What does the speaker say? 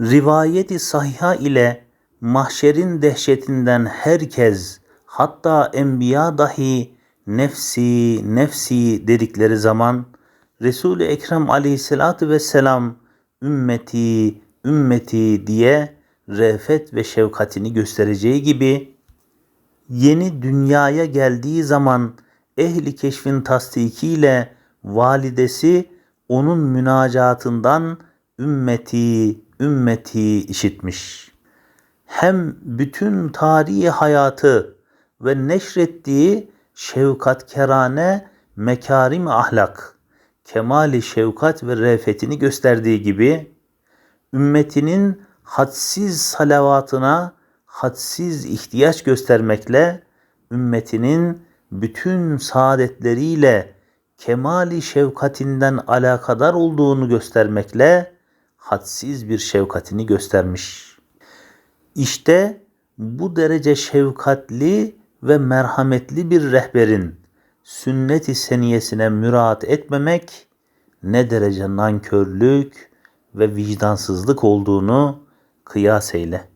Rivayeti sahiha ile mahşerin dehşetinden herkes hatta enbiya dahi nefsi nefsi dedikleri zaman Resul-i Ekrem aleyhissalatü vesselam ümmeti ümmeti diye re'fet ve şefkatini göstereceği gibi yeni dünyaya geldiği zaman ehli keşfin tasdikiyle validesi onun münacatından ümmeti ümmeti işitmiş. Hem bütün tarihi hayatı ve neşrettiği şefkatkerane mekarim ahlak, kemali şefkat ve re'fetini gösterdiği gibi ümmetinin hadsiz salavatına hadsiz ihtiyaç göstermekle ümmetinin bütün saadetleriyle kemali şefkatinden alakadar olduğunu göstermekle hadsiz bir şefkatini göstermiş. İşte bu derece şefkatli ve merhametli bir rehberin sünnet-i seniyesine müraat etmemek ne derece nankörlük ve vicdansızlık olduğunu kıyas eyle.